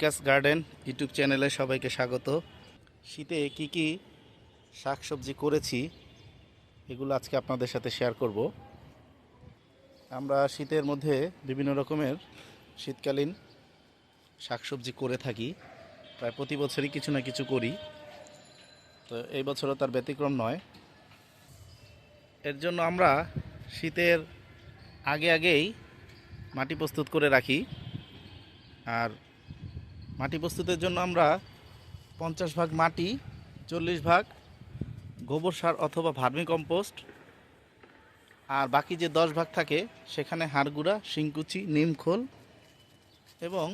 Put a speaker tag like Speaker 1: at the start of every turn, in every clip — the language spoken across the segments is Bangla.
Speaker 1: কৃষিকাজ গার্ডেন ইউটিউব চ্যানেলে সবাইকে স্বাগত। শীতে কি কি শাকসবজি করেছি, এগুলো আজকে আপনাদের সাথে শেয়ার করব। আমরা শীতের মধ্যে বিভিন্ন রকমের শীতকালীন শাকসবজি করে থাকি। প্রায় প্রতি বছরই কিছু না কিছু করি। তো এই বছরও তার ব্যতিক্রম নয়। এর জন্য আমরা শীতের আগে আগেই মাটি প্রস্তুত করে রাখি। আর মাটি প্রস্তুতের জন্য আমরা পঞ্চাশ ভাগ মাটি, চল্লিশ ভাগ গোবর সার অথবা ভার্মি কম্পোস্ট, আর বাকি যে দশ ভাগ থাকে সেখানে হাড়গুঁড়া, শিংকুচি নিমখোল এবং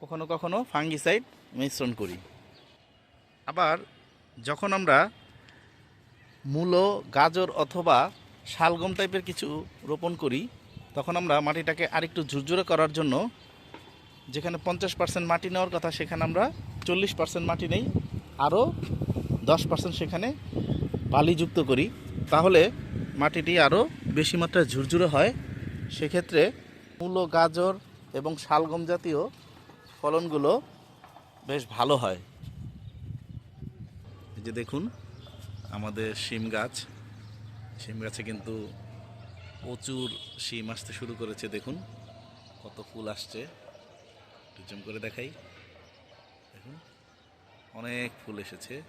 Speaker 1: কখনো কখনো ফাঙ্গিসাইড মিশ্রণ করি। আবার যখন আমরা মূলো, গাজর অথবা শালগম টাইপের কিছু রোপণ করি, তখন আমরা মাটিটাকে আরেকটু ঝুরঝুরে করার জন্য যেখানে পঞ্চাশ পার্সেন্ট মাটি নেওয়ার কথা, সেখানে আমরা চল্লিশ পার্সেন্ট মাটি নেই, আরও দশ পার্সেন্ট সেখানে বালি যুক্ত করি। তাহলে মাটিটি আরও বেশি মাত্রায় ঝুরঝুরে হয়। সেক্ষেত্রে মূলো গাজর এবং শালগম জাতীয় ফলনগুলো বেশ ভালো হয়। এই যে দেখুন, আমাদের শিম গাছ। শিম গাছে কিন্তু প্রচুর শিম আসতে শুরু করেছে, দেখুন। কত ফুল আসছে। একটু জুম করে দেখাই। দেখুন, অনেক ফুল এসেছে।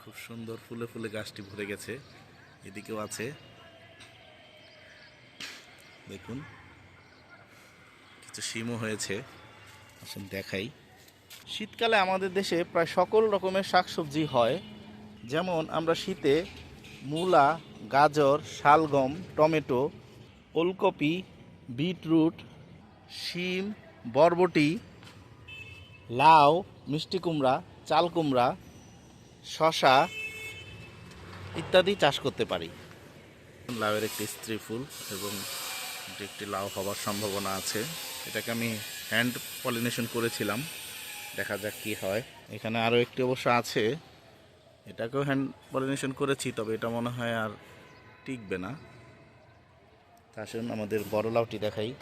Speaker 1: খুব সুন্দর ফুলে ফুলে গাছটি ভরে গেছে। এদিকেও আছে। দেখুন, কিছু শিমও হয়েছে। আসুন দেখাই। শীতকালে আমাদের দেশে প্রায় সকল রকমের শাকসবজি হয়। যেমন আমরা শীতে মূলা, গাজর, শালগম, টমেটো, ওলকপি, বিটরুট, শিম বরবটি, লাউ, মিষ্টি কুমড়া, চাল কুমড়া শশা ইত্যাদি চাষ করতে পারি। লাউয়ের একটি স্ত্রী ফুল এবং এটি একটি লাউ হওয়ার সম্ভাবনা আছে। এটাকে আমি হ্যান্ড পলিনেশন করেছিলাম। দেখা যাক কি হয়। এখানে আরও একটি অবশ্য আছে। এটাকেও হ্যান্ড পলিনেশন করেছি, তবে এটা মনে হয় আর টিকবে না। আসুন আমাদের বড় লাউটি দেখাই।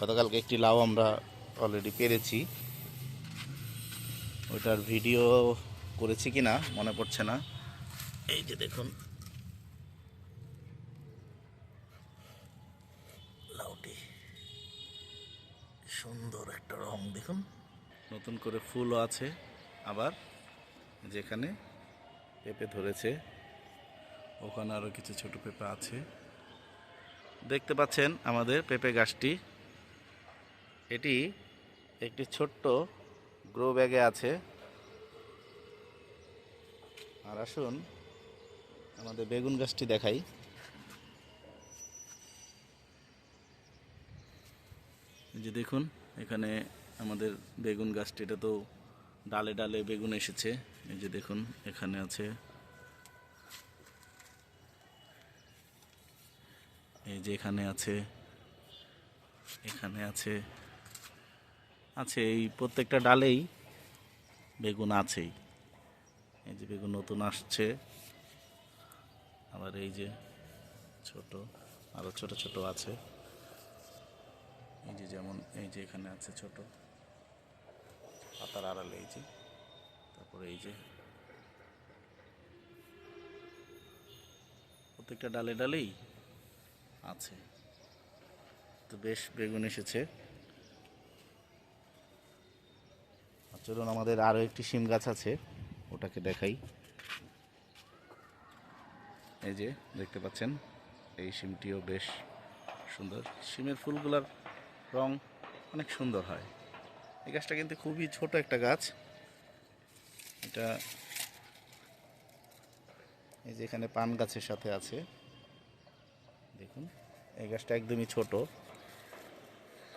Speaker 1: গতকালকে একটি লাউ আমরা অলরেডি পেরেছি। ওইটার ভিডিও করেছি কি না মনে পড়ছে না। এই যে দেখুন। লাউটি। সুন্দর একটা রং, দেখুন। নতুন করে ফুলও আছে আবার, যেখানে পেঁপে ধরেছে। ওখানে আরও কিছু ছোট পেঁপে আছে। দেখতে পাচ্ছেন আমাদের পেঁপে গাছটি। এটি একটি ছোট্ট গ্রো ব্যাগে আছে। আর আসুন আমাদের বেগুন গাছটি দেখাই। যে দেখুন, এখানে আমাদের বেগুন গাছটি, এটা তো ডালে ডালে বেগুন এসেছে। এই যে দেখুন, এখানে আছে। এই যে এখানে আছে এখানে আছে। আছে, এই প্রত্যেকটা ডালেই বেগুন আছেই। এই যে বেগুন নতুন আসছে। আবার এই যে ছোট আরও ছোট ছোট আছে। এই যে যেমন, এই যে এখানে আছে ছোট। পাতার আড়ালে এই যে, তারপরে এই যে। প্রত্যেকটা ডালে ডালেই আছে। তো বেশ বেগুন এসেছে আর চলুন, আমাদের আরও একটি শিম গাছ আছে, ওটাকে দেখাই। এই যে, দেখতে পাচ্ছেন, এই শিমটিও বেশ সুন্দর। শিমের ফুলগুলার রং অনেক সুন্দর হয়। এই গাছটা কিন্তু খুবই ছোট একটা গাছ। এটা এই যে এখানে পান গাছের সাথে আছে। দেখুন, এই গাছটা একদমই ছোট।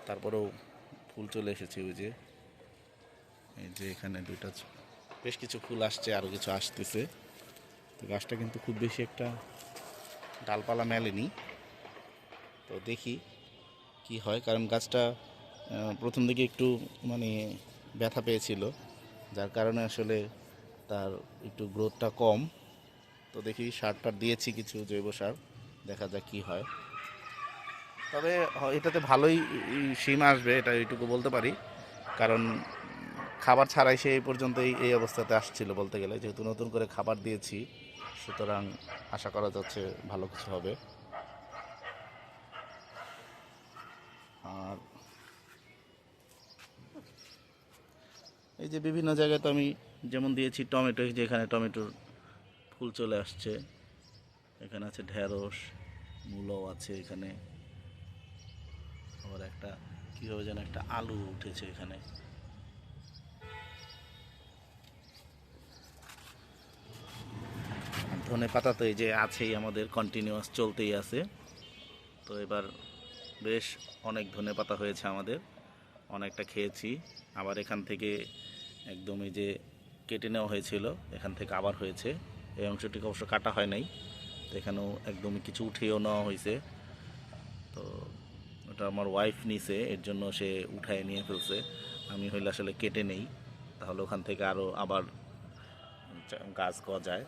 Speaker 1: তারপরেও ফুল চলে এসেছে ওই যে। এই যে এখানে দুইটা বেশ কিছু ফুল আসছে আরও কিছু আসতেছে। তো গাছটা কিন্তু খুব বেশি একটা ডালপালা মেলেনি। তো দেখি কি হয়, কারণ গাছটা প্রথম দিকে একটু মানে ব্যথা পেয়েছিল, যার কারণে আসলে তার একটু গ্রোথটা কম। তো দেখি সার টার দিয়েছি কিছু জৈব সার, দেখা যাক কি হয়। তবে এটাতে ভালোই শিম আসবে, এটা এইটুকু বলতে পারি। কারণ খাবার ছাড়াই সে এই পর্যন্ত এই অবস্থাতে আসছিল বলতে গেলে। যেহেতু নতুন করে খাবার দিয়েছি, সুতরাং আশা করা যাচ্ছে ভালো কিছু হবে। আর এই যে বিভিন্ন জায়গায় তো আমি যেমন দিয়েছি টমেটো যে এখানে টমেটোর ফুল চলে আসছে। এখানে আছে ঢেঁড়স, মূলও আছে এখানে। আবার একটা, কীভাবে যেন একটা আলু উঠেছে এখানে। ধনে পাতা তো এই যে আছেই, আমাদের কন্টিনিউয়াস চলতেই আছে। তো এবার বেশ অনেক ধনে পাতা হয়েছে আমাদের, অনেকটা খেয়েছি। আবার এখান থেকে একদম এই যে কেটে নেওয়া হয়েছিল, এখান থেকে আবার হয়েছে। এই অংশটিকে অবশ্য কাটা হয় নাই, তো এখানেও একদমই কিছু উঠিয়েও নেওয়া হয়েছে। তো ওটা আমার ওয়াইফ নিছে, এর জন্য সে উঠায় নিয়ে ফেলছে। আমি হইলে আসলে কেটে নেই, তাহলে ওখান থেকে আরও আবার গাছ যায়।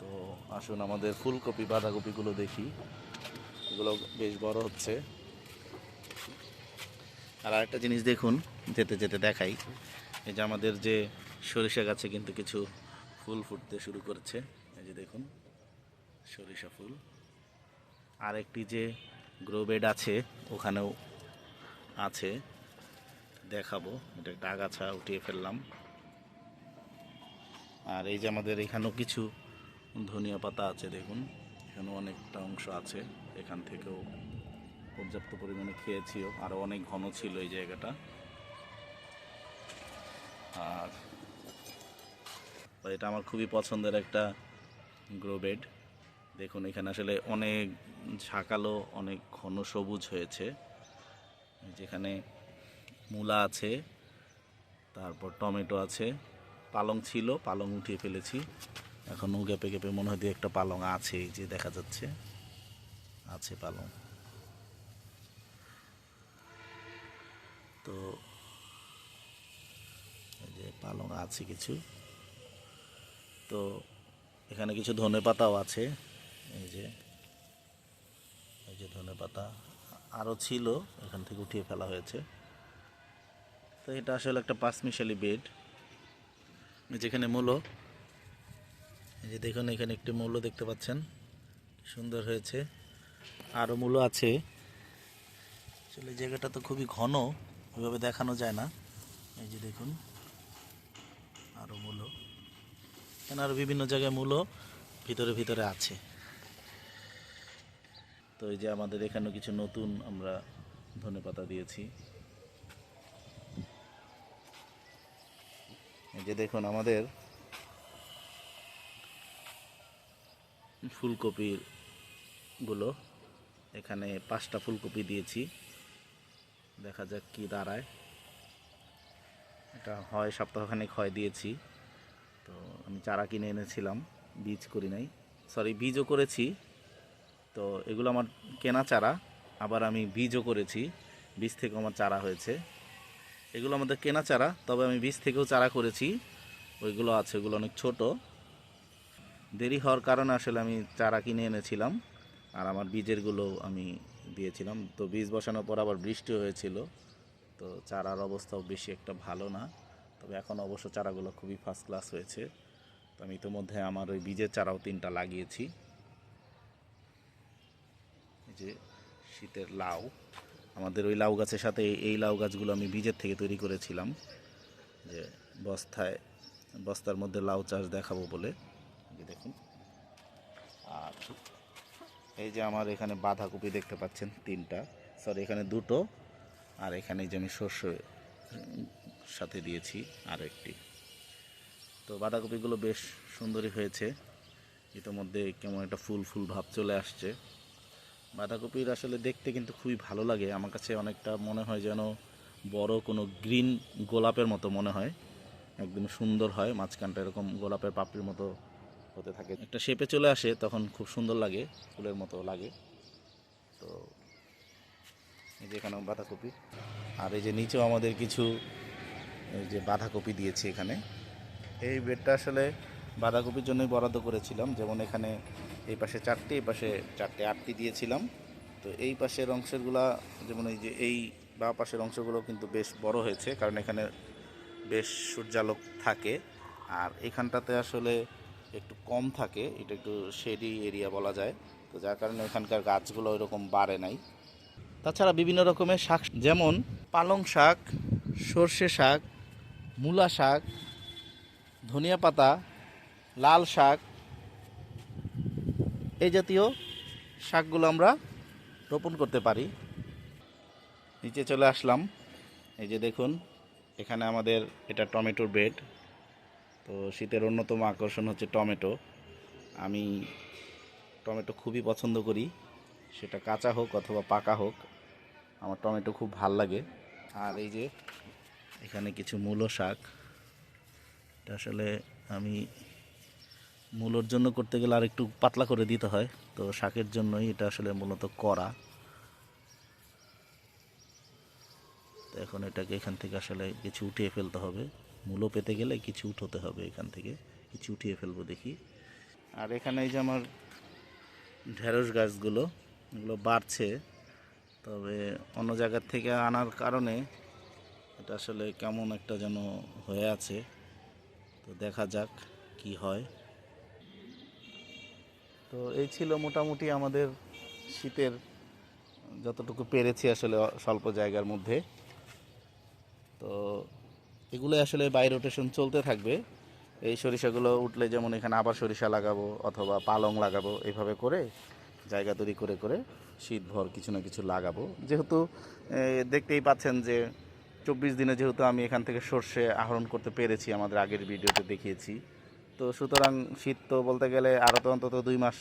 Speaker 1: তো আসুন আমাদের ফুলকপি, বাঁধাকপিগুলো দেখি। এগুলো বেশ বড় হচ্ছে। আর আরেকটা জিনিস দেখুন, যেতে যেতে দেখাই। এই যে আমাদের যে সরিষা গাছে কিন্তু কিছু ফুল ফুটতে শুরু করেছে। এই যে দেখুন, সরিষা ফুল। আর একটি যে গ্রো বেড আছে, ওখানেও আছে। দেখাবো, এটা একটা আগাছা উঠিয়ে ফেললাম। আর এই যে আমাদের এখানেও কিছু ধনিয়া পাতা আছে, দেখুন। এখানেও অনেকটা অংশ আছে। এখান থেকেও পর্যাপ্ত পরিমাণে খেয়েছিও। আরও অনেক ঘন ছিল এই জায়গাটা। আর এটা আমার খুবই পছন্দের একটা গ্রো বেড দেখুন, এখানে আসলে অনেক ঝাঁকালো, অনেক ঘন সবুজ হয়েছে। যেখানে মূলা আছে, তারপর টমেটো আছে। পালং ছিল, পালং উঠিয়ে ফেলেছি। এখনও গ্যাপে গ্যাপে মনে হয় একটা পালং আছে, এই যে দেখা যাচ্ছে। আছে পালং। তো, এই যে পালং আছে কিছু। তো, এখানে কিছু ধনে পাতাও আছে, এই যে। এই যে ধনে পাতা আরও ছিল, এখান থেকে উঠিয়ে ফেলা হয়েছে। তো এটা আসলে একটা পাঁচমিশালি বেড, যেখানে মূলো এই যে দেখুন, এখানে একটি মূল্য দেখতে পাচ্ছেন। সুন্দর হয়েছে। আরও মূল্য আছে। আসলে জায়গাটা তো খুবই ঘন, ওইভাবে দেখানো যায় না। এই যে দেখুন আরও মূল্য। এখানে আরও বিভিন্ন জায়গায় মূল্য ভিতরে ভিতরে আছে। তো এই যে আমাদের এখানেও কিছু নতুন আমরা ধনেপাতা দিয়েছি। এই যে দেখুন, আমাদের ফুলকপিরগুলো। এখানে পাঁচটা ফুলকপি দিয়েছি। দেখা যাক কি দাঁড়ায়। এটা হয়, সপ্তাহখানেক হয় দিয়েছি। তো আমি চারা কিনে এনেছিলাম, বীজ করি নাই। সরি বীজও করেছি। তো এগুলো আমার কেনা চারা, আবার আমি বীজও করেছি। বীজ থেকে আমার চারা হয়েছে। এগুলো আমাদের কেনা চারা, তবে আমি বীজ থেকেও চারা করেছি। ওইগুলো আছে, ওগুলো অনেক ছোট। দেরি হওয়ার কারণে আসলে আমি চারা কিনে এনেছিলাম, আর আমার বীজেরগুলো আমি দিয়েছিলাম। তো বীজ বসানোর পর আবার বৃষ্টি হয়েছিল, তো চারার অবস্থাও বেশি একটা ভালো না। তবে এখন অবশ্য চারাগুলো খুবই ফার্স্ট ক্লাস হয়েছে। তো আমি ইতিমধ্যে আমার ওই বীজের চারাও তিনটা লাগিয়েছি। যে শীতের লাউ, আমাদের ওই লাউ গাছের সাথে এই- লাউ গাছগুলো আমি বীজের থেকে তৈরি করেছিলাম, যে বস্তায়, বস্তার মধ্যে লাউ চাষ দেখাবো বলে। দেখুন। আর এই যে আমার এখানে বাঁধাকপি দেখতে পাচ্ছেন, তিনটা। সরি এখানে দুটো। আর এখানে যে আমি শস্য সাথে দিয়েছি আর একটি তো বাঁধাকপিগুলো বেশ সুন্দরই হয়েছে। ইতোমধ্যে কেমন একটা ফুল ফুল ভাব চলে আসছে। বাঁধাকপির আসলে দেখতে কিন্তু খুবই ভালো লাগে। আমার কাছে অনেকটা মনে হয় যেন বড় কোনো গ্রিন গোলাপের মতো মনে হয়। একদম সুন্দর হয়, মাঝখানটা এরকম গোলাপের পাপড়ির মতো হতে থাকে। একটা শেপে চলে আসে, তখন খুব সুন্দর লাগে, ফুলের মতো লাগে। তো এই যে এখানে বাঁধাকপি। আর এই যে নিচেও আমাদের কিছু, এই যে বাঁধাকপি দিয়েছে এখানে। এই বেডটা আসলে বাঁধাকপির জন্যই বরাদ্দ করেছিলাম। যেমন এখানে এই পাশে চারটে, এই পাশে চারটে, আটটি দিয়েছিলাম। তো এই পাশের অংশেরগুলা, যেমন এই যে এই বা পাশের অংশগুলো কিন্তু বেশ বড় হয়েছে, কারণ এখানে বেশ সূর্যালোক থাকে। আর এখানটাতে আসলে একটু কম থাকে, এটা একটু শেডি এরিয়া বলা যায়। তো যার কারণে এখানকার গাছগুলো ওইরকম বাড়ে নাই। তাছাড়া বিভিন্ন রকমের শাক, যেমন পালং শাক, সর্ষে শাক, মূলা শাক, ধনিয়া পাতা, লাল শাক, এই জাতীয় শাকগুলো আমরা রোপণ করতে পারি। নিচে চলে আসলাম। এই যে দেখুন, এখানে আমাদের এটা টমেটোর বেড তো শীতের অন্যতম আকর্ষণ হচ্ছে টমেটো। আমি টমেটো খুবই পছন্দ করি। সেটা কাঁচা হোক অথবা পাকা হোক, আমার টমেটো খুব ভালো লাগে। আর এই যে এখানে কিছু মূলো শাক। এটা আসলে আমি মূলোর জন্য করতে গেলে আর একটু পাতলা করে দিতে হয়। তো শাকের জন্যই এটা আসলে মূলত করা তো এখন এটাকে এখান থেকে আসলে কিছু উঠিয়ে ফেলতে হবে। মূলো পেতে গেলে কিছু উঠোতে হবে এখান থেকে। কিছু উঠিয়ে ফেলব দেখি। আর এখানে এই যে আমার ঢেঁড়স গাছগুলো, এগুলো বাড়ছে। তবে অন্য জায়গার থেকে আনার কারণে এটা আসলে কেমন একটা যেন হয়ে আছে। তো দেখা যাক কি হয়। তো এই ছিল মোটামুটি আমাদের শীতের যতটুকু পেরেছি আসলে স্বল্প জায়গার মধ্যে। তো এগুলো আসলে বাই রোটেশন চলতে থাকবে। এই সরিষাগুলো উঠলে যেমন এখানে আবার সরিষা লাগাবো অথবা পালং লাগাবো এইভাবে করে জায়গা তৈরি করে করে শীত ভর কিছু না কিছু লাগাবো। যেহেতু দেখতেই পাচ্ছেন যে চব্বিশ দিনে যেহেতু আমি এখান থেকে সর্ষে আহরণ করতে পেরেছি, আমাদের আগের ভিডিওতে দেখিয়েছি। তো সুতরাং শীত তো বলতে গেলে আরও তো অন্তত দুই মাস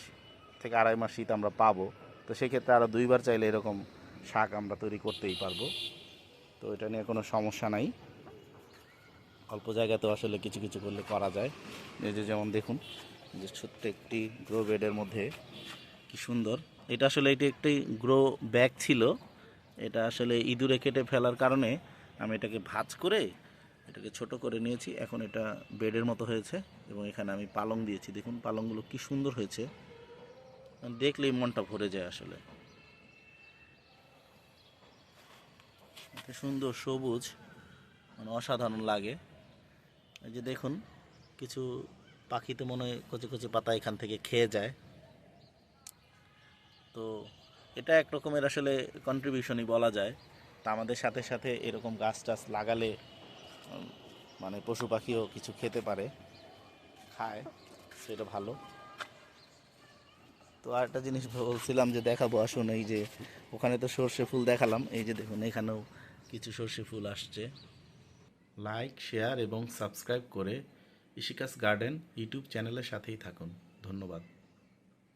Speaker 1: থেকে আড়াই মাস শীত আমরা পাবো। তো সেক্ষেত্রে আরও দুইবার চাইলে এরকম শাক আমরা তৈরি করতেই পারব। তো এটা নিয়ে কোনো সমস্যা নাই। অল্প জায়গাতেও আসলে কিছু কিছু করলে করা যায়। এই যে যেমন দেখুন যে ছোট্ট একটি গ্রো বেডের মধ্যে কি সুন্দর। এটা আসলে এটি একটি গ্রো ব্যাগ ছিল। এটা আসলে ইঁদুরে কেটে ফেলার কারণে আমি এটাকে ভাঁজ করে এটাকে ছোট করে নিয়েছি। এখন এটা বেডের মতো হয়েছে এবং এখানে আমি পালং দিয়েছি। দেখুন, পালংগুলো কি সুন্দর হয়েছে। দেখলেই মনটা ভরে যায় আসলে। সুন্দর সবুজ মানে অসাধারণ লাগে। এই যে দেখুন, কিছু পাখি তো মনে হয় কচি কচি পাতা এখান থেকে খেয়ে যায়। তো এটা এক রকমের আসলে কন্ট্রিবিউশনই বলা যায়। তা আমাদের সাথে সাথে এরকম গাছ টাছ লাগালে মানে পশু পাখিও কিছু খেতে পারে, খায়, সেটা ভালো। তো আরেকটা জিনিস বলছিলাম যে দেখাবো, আসুন এই যে ওখানে তো সর্ষে ফুল দেখালাম। এই যে দেখুন, এখানেও কিছু সর্ষে ফুল আসছে। লাইক শেয়ার এবং সাবস্ক্রাইব করে ইশিকাস গার্ডেন ইউটিউব চ্যানেলের সাথেই থাকুন। ধন্যবাদ।